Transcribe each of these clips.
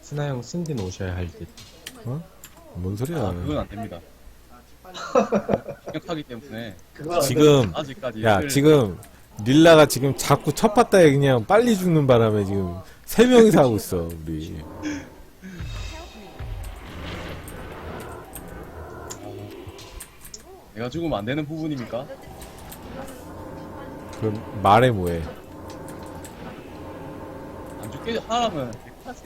스나 형 신딘 오셔야 할 듯. 어? 뭔 소리야? 아, 그건 안 됩니다. 합격하기 때문에 지금 아직까지 야 을- 지금 릴라가 지금 자꾸 첫 바다에 그냥 빨리 죽는 바람에 지금 세 명이서 하고 있어 우리. 내가 죽으면 안 되는 부분입니까? 그럼 말해 뭐해? 안 죽게 하라면 하지.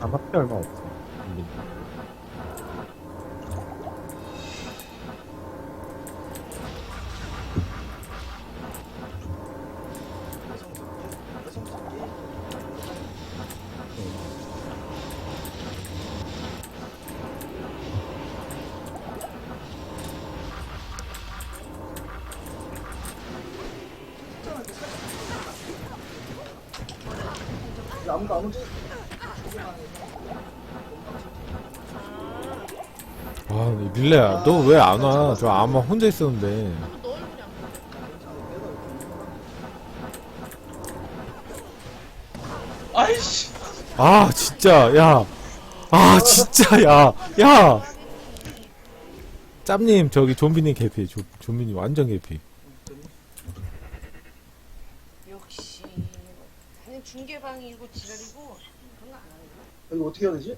아, 재밌어. 없어. 아무도 안 오지? 아 릴라야 너 왜 안 와? 저 아마 혼자 있었는데. 아이씨. 아 진짜 야. 아 진짜 야. 야. 짭님 저기 좀비님 개피. 조, 좀비님 완전 개피. 역시 그냥 중계방이고 지랄이고 그런 거 안 하는 거야. 여기 어떻게 해야 되지?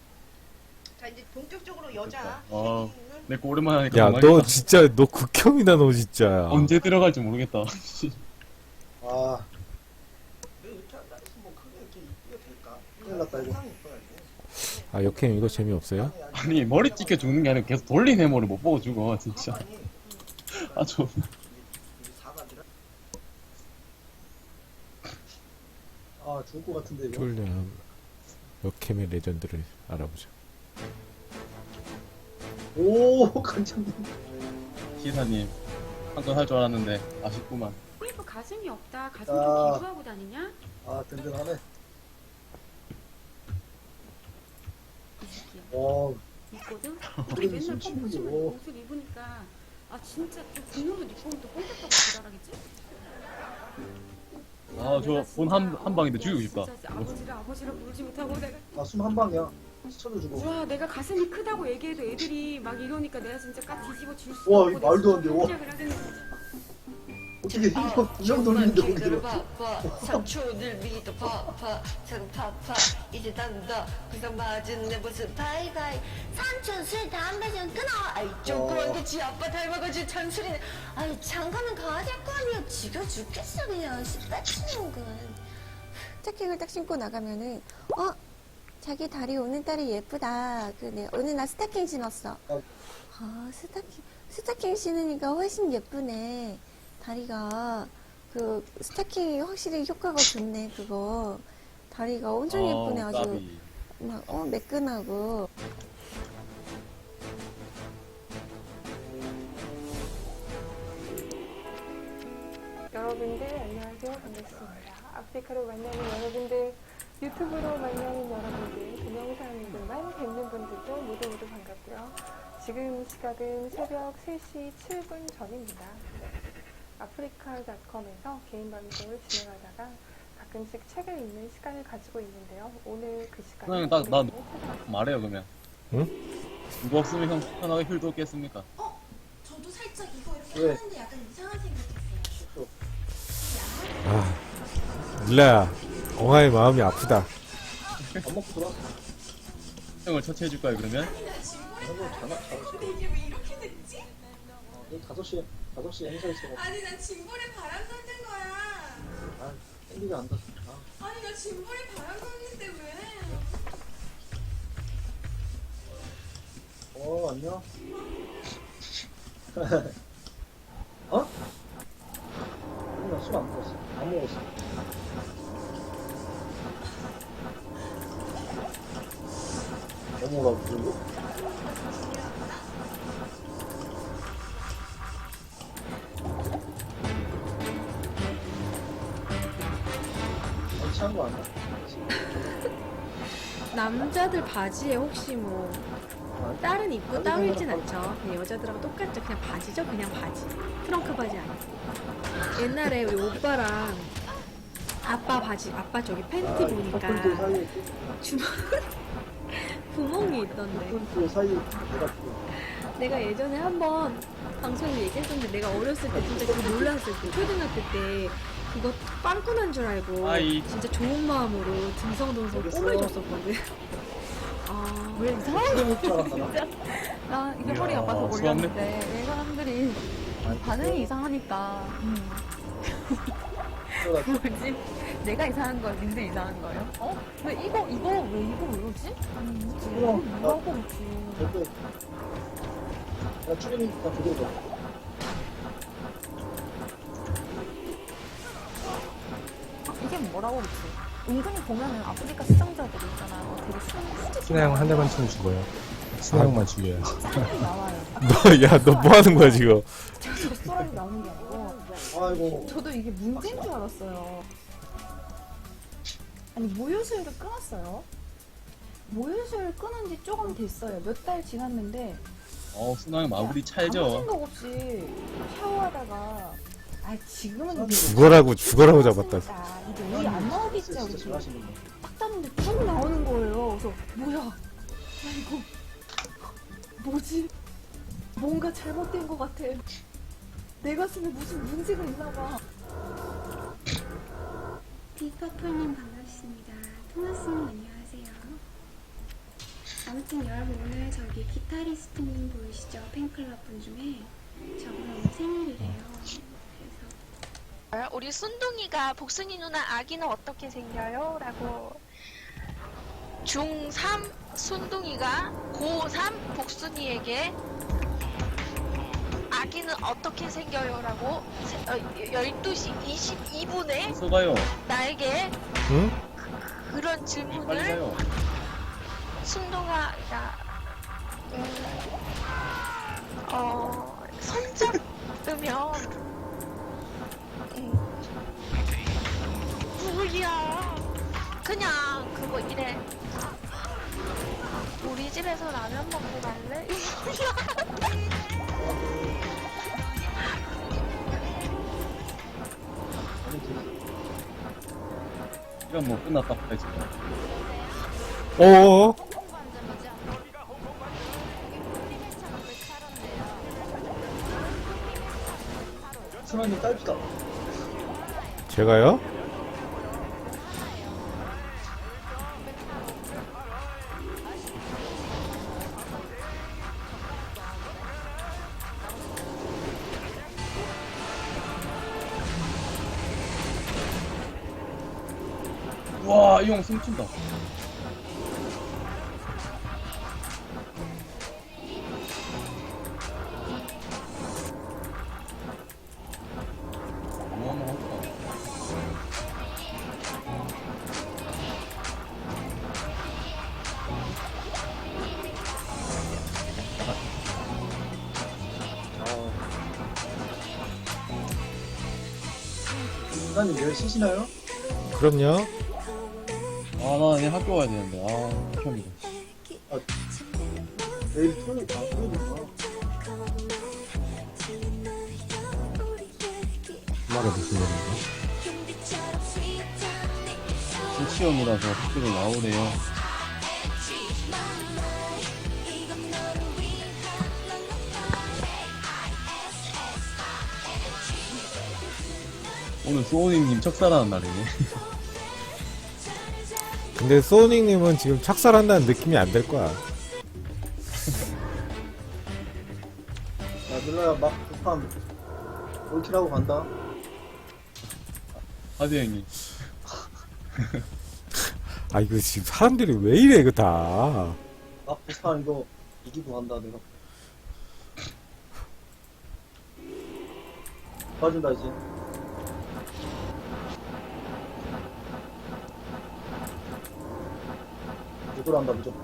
자 이제 본격적으로 여자 어. 힐링을 내거 오랜만에 하니까 야너 진짜 너 극혐이다 너 진짜. 언제 들어갈지 모르겠다. 아 큰일 났다 이거 아 역캠 이거 재미없어요? 아니 머리 찍혀 죽는 게 아니고 계속 돌린 해머를 못 보고 죽어 진짜. 아 좀. 아 죽을 것 같은데 이거 쫄려. 역캠의 레전드를 알아보자. 오 간장님 기사님 한건 할 줄 알았는데 아쉽구만. 뭐 가슴이 없다. 가슴 아. 좀 기부하고 다니냐? 아 든든하네 이 새끼야. 와 있거든? 근데 맨날 친구지, 치면 뭐. 옷을 입으니까 아 진짜 또 분노도 니꺼면또 뽕겠다고 지랄하겠지? 아 저 본 한 한 방인데 죽이고 싶다. 진짜 아버지를 아버지라 부르지 못하고 내가 아숨한 방이야 스쳐도 주고 와 내가 가슴이 크다고 얘기해도 애들이 막 이러니까 내가 진짜 까 뒤집어 줄 수. 와, 없고 이거 말도 안 돼, 와. 시작을 하겠네, 진짜. 어떻게 두명 돌리는데 거기로 바빠 삼촌을 믿어 바빠 자금 파파 이제 단다 그상 맞은 내 모습 바이바이 삼촌 술 담배 좀 끊어 아이 좀 어. 그만둬 지 아빠 닮아가지고 잔소리네 아이 장가는 가야 될 거 아니야 지가 죽겠어 그냥 씨빠치는 건 스타킹을 딱 신고 나가면은 어 자기 다리 오늘따라 예쁘다. 그네 오늘 나 스타킹 신었어. 어. 아 스타킹 스타킹 신으니까 훨씬 예쁘네. 다리가 그 스타킹이 확실히 효과가 좋네 그거. 다리가 엄청 예쁘네 아, 아주 까비. 막 어 매끈하고. 여러분들 안녕하세요 반갑습니다 아프리카로 만나는 여러분들 유튜브로 만나는 여러분들 동영상으로만 뵙는 분들도 모두 모두 반갑고요 지금 시각은 새벽 3시 7분 전입니다 아프리카닷컴에서 개인 방송을 진행하다가 가끔씩 책을 읽는 시간을 가지고 있는데요 오늘 그 시간에 그냥 나- 나- 우리에게 찾아왔습니다. 말해요 그러면. 응? 누구 없으면 형 편하게 휠 돕겠습니까? 저도 살짝 이거 이렇게 왜? 하는데 약간 이상한 생각했어요. 아 릴라야 엉아의 마음이 아프다. 밥 먹고 돌아 형을 처치해 줄까요 그러면? 한번 자나 자고 근데 이게 왜 이렇게 됐지? 여기 5시에 5시에 행사 있어 아니 나 짐벌에 바람 쐈는 거야. 아 땡기가 안다 아, 아니 나 짐벌에 바람 쐈는데 왜? 어 안녕 남자들 바지에 혹시 뭐 아, 딸은 입고 따로 입진 않죠. 그냥 여자들하고 똑같죠. 그냥 바지죠. 그냥 바지. 트렁크 바지 아니고. 옛날에 우리 오빠랑 아빠 바지, 아빠 저기 팬티 보니까 주먹 구멍이 있던데. 내가 예전에 한번 방송에서 얘기했었는데 내가 어렸을 때 진짜 그거 몰랐을 때 초등학교 때 그거 빵꾸 난 줄 알고 아이. 진짜 좋은 마음으로 듬성듬성 알겠어. 뽀를 줬었거든. 아, 왜 수영할 줄 알았나? 나 이게 허리 아파서. 몰랐는데 왜 사람들이 반응이 이상하니까 음. 뭐지? 내가 이상한 거야? 님들 이상한 거예요? 어? 왜 이거 이거 왜 이거 왜 이러지? 아니 묻지 그럼, 뭐라고 묻지 절대 야 추리니까 그대 뭐라고 묻지? 은근히 보면은 아프리카 수상자들 있잖아요 되게 순 순영 한 대만 치면 죽어요. 순영만 죽여요. 이 나와요 너, 야, 너 뭐 하는 거야, 지금? 젖소라기 나오는 게 아니고 아이고 저도 이게 문제인 줄 알았어요. 아니 모유수유를 끊었어요. 모유수유를 끊은 지 조금 됐어요. 몇 달 지났는데 어, 순왕 마무리 아무 찰죠. 생각 없이 샤워하다가 아 지금은 죽어라고, 죽어라고 잡았다. 아, 이게 우리 안 나오겠지 하고 진짜 잘하시는 거딱 땄는데 쭉 나오는 거예요. 그래서 뭐야? 야 이거 뭐지? 뭔가 잘못된 것 같아. 내 가슴에 무슨 문제가 있나 봐. 비퍼풀님 반갑습니다. 토마스님 안녕하세요. 아무튼 여러분 오늘 저기 기타리스트님 보이시죠? 팬클럽 분 중에 저분 오늘 생일이래요. 우리 순둥이가 복순이 누나 아기는 어떻게 생겨요? 라고 중3 순둥이가 고3 복순이에게 아기는 어떻게 생겨요? 라고 12시 22분에 써가요. 나에게 응? 그런 빨리 질문을 가요. 순둥아 야 그냥 그거 이래 우리 집에서 라면 먹고 갈래? 이건 뭐 끝났다 지금. 어어? 순환이 딸피다 제가요? 형 숨춘다. 순환이 내일 쉬시나요? 그럼요. 아, 나 내일 학교 가야 되는데. 아, 극혐이다. 내일 토요일 아 토요일이구나 말이 무슨 말인가? 신치험이라서 학교를 나오래요. 오늘 소우님님 척사라는 날이네. 근데 소닉님은 지금 착살한다는 느낌이 안 될 거야. 야 누나야 막 급함 올킬하고 간다 하드 형님. 아, 이거 지금 사람들이 왜 이래, 이거 다. 막 급함 이거 이기고 간다 내가 봐준다 이제 누구로 한다 무조건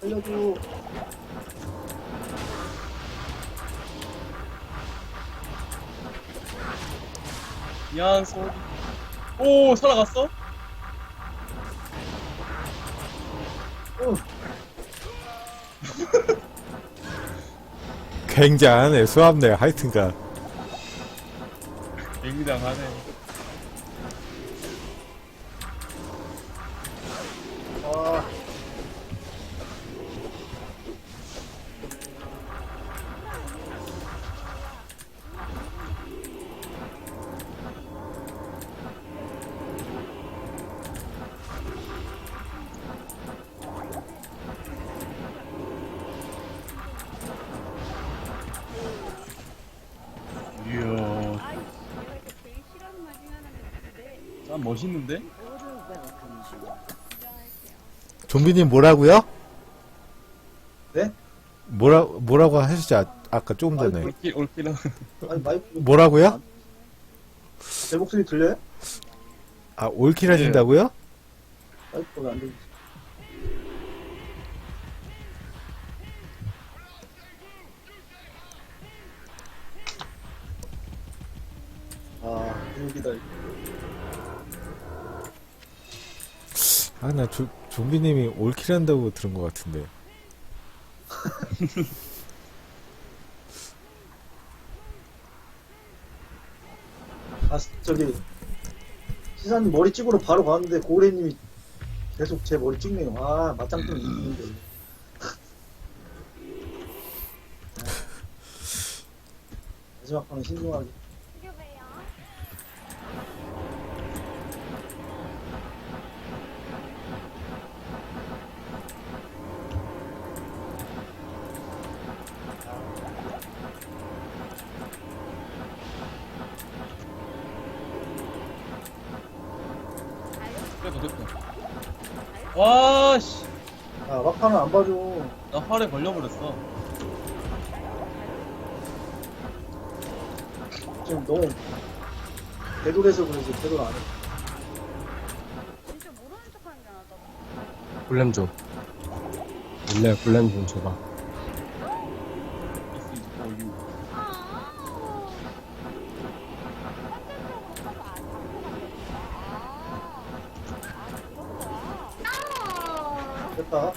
살려줘 미안, 소우. 오 살아갔어? 어, 굉장하네 수합네 하여튼가 굉장하네 참 멋있는데? 좀비님 뭐라고요? 네? 뭐라 뭐라고 하시지 아, 아까 조금 전에 올킬 올킬 아니, 마이크. 뭐라고요? 제 목소리 들려요? 아 올킬 하신다고요? 마이크가 들리지? 아, 여기다. 아나 좀비님이 올킬 한다고 들은 것 같은데 아, 저기, 시사님 머리 찍으러 바로 가는데, 고래님이 계속 제 머리 찍네요. 아, 맞짱 좀 있는데. 마지막 판은 신중하게. 나 활에 걸려버렸어 지금 너무 대돌해서 그러지, 대돌 안 해. 골렘 좀. 원래 골렘 좀 줘봐. 됐다.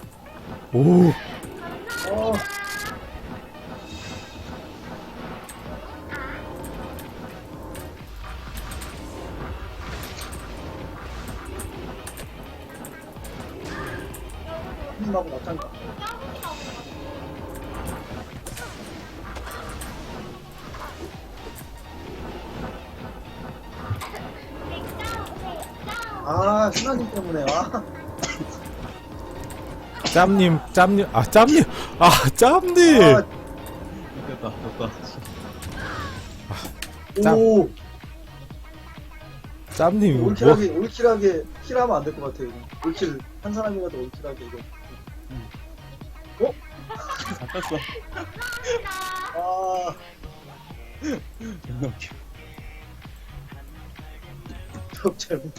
오 님하고 맞짱가. 아, 신나님 때문에, 아. 짬님 짬님 아 짬님 아 짬님 아, 됐다 됐다 짬. 오, 짬님 이거 뭐 올킬하게, 올킬하게, 킬하면 안 될 것 같아요. 이거. 올킬, 한 사람이라도 올킬하게, 이거. 잡혔어 아, 존나 웃겨 저 잘못.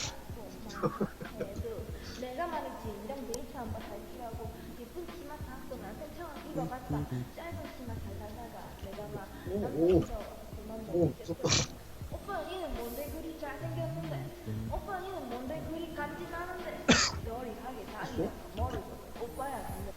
내가 말했지 이런 데이트 한번 달기라고 예쁜 치마 사고 나한테 처음 입어봤다 짧은 치마 잘 살다가 내가 막 오, 오, 오, 무섭다. 오빠 니는 뭔데 그리 잘생겼는데 오빠 니는 뭔데 그리 간지나는데 너리 하게 다니야 머리 오빠야 근데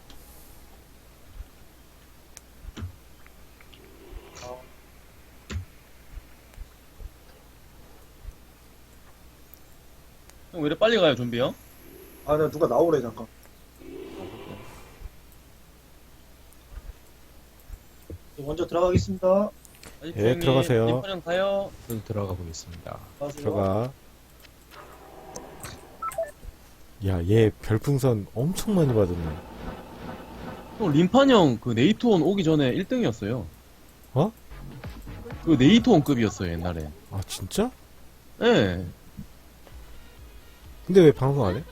형 왜 이래 빨리 가요 좀비 형? 아, 나 누가 나오래, 잠깐. 먼저 들어가겠습니다. 아직 예, 들어가세요. 형 가요 저도 들어가 보겠습니다. 들어가세요. 들어가 야 얘 별풍선 엄청 많이 받았네 형 림판 형 그 네이트온 오기 전에 1등이었어요 어? 그 네이트온급이었어요 옛날에 아 진짜? 예 근데 왜 방송 안 해?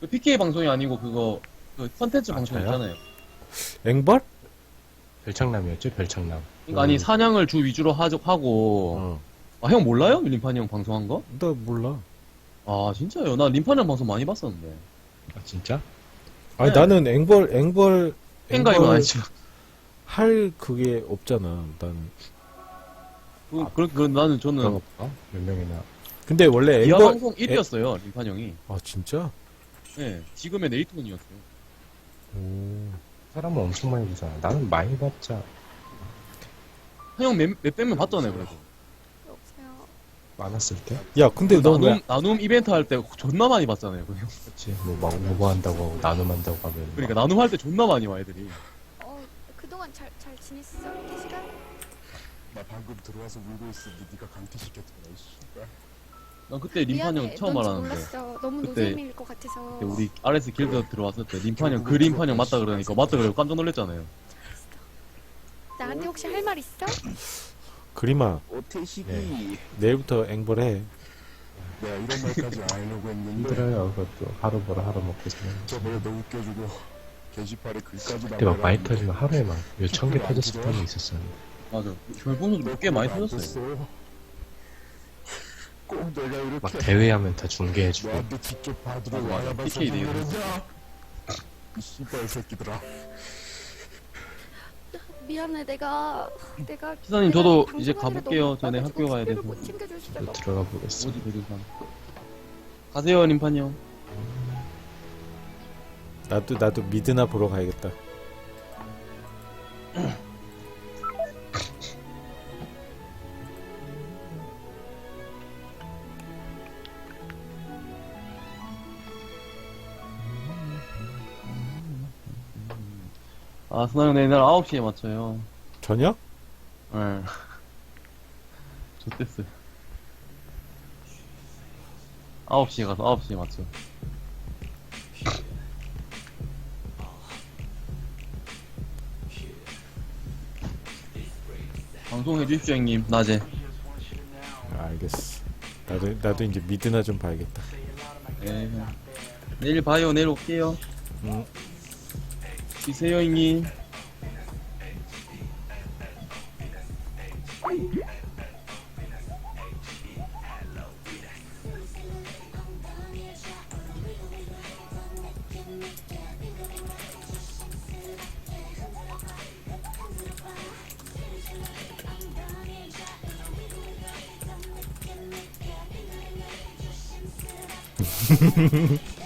그 PK 방송이 아니고 그거 그 컨텐츠 아, 방송 저요? 있잖아요 앵벌? 별창남이었죠, 별창남. 그러니까 아니 사냥을 주 위주로 하, 하고 어. 아 형 몰라요? 림판 형 방송한 거? 나 몰라 아 진짜요? 나 림판 형 방송 많이 봤었는데 아, 진짜? 아니 네. 나는 앵벌 앵벌 팬가 이건 앵벌 아니죠 할 그게 없잖아 난 그, 그, 그 나는 그런가 저는 보다. 몇 명이나. 근데 원래 이하 엠버 방송 1위였어요 림판 형이. 아 진짜? 네, 지금의 네이톤이었어요. 오. 사람은 엄청 많이 보잖아. 나는 많이 봤자 형몇 백명 봤잖아요 그래도. 여보세요. 많았을 때. 야 근데 너 나눔 왜? 나눔 이벤트 할 때 존나 많이 봤잖아요 그 형. 그치. 뭐막 오버한다고 하고 나눔한다고 하면. 그러니까 나눔 할 때 존나 많이 와 애들이. 어, 그동안 잘, 잘 지냈어? 태식아? 나 방금 들어와서 울고 있었는데 네가 강퇴시켰잖아 이 씨발 난 그때 림판 형 처음 넌지 알았는데. 몰랐어. 너무 그때 노잼일 것 같아서. 그때 우리 RS 길드 들어왔을 때 림판 형그 림판 형 맞다 그러니까 맞다 그러고 깜짝 놀랐잖아요. 나한테 혹시 할 말 있어? 그림아 오태식이 네. 내일부터 앵벌해. 내가 이런 말까지 안 하려고 했는데 힘들어요. 그것도 하루 벌어 하루 먹고 사는. 저번에 너 웃겨주고 게시판에 글까지 그때 막 많이 터지면 하루에 막 몇 천 개 터졌을 때도 있었어요. 맞아. 별풍선도 꽤 많이 터졌어요. 됐어. 꼭 내가 이렇게 막 대회하면 다 중계해주고. 너한테 직접 받으러. 와야만 PK 성공하느냐 이 씨발 새끼들아 미안해, 내가 내가. 기사님, 내가 저도 방송하느라 이제 가볼게요. 전에 학교 가야 돼서. 못 챙겨줄 또. 들어가 보겠어. 어디. 가세요 림판 형. 나도 나도 미드나 보러 가야겠다. 아형 내일 9시에 맞춰요. 저녁? 네. 좋댔어요. 9시에 가서 9시에 맞춰. 방송해 주십시오 형님 낮에 아, 알겠어. 나도 나도 이제 미드나 좀 봐야겠다. 네. 내일 봐요 내일 올게요 응. 쉬세요 형님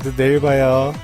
다들 내일 봐요.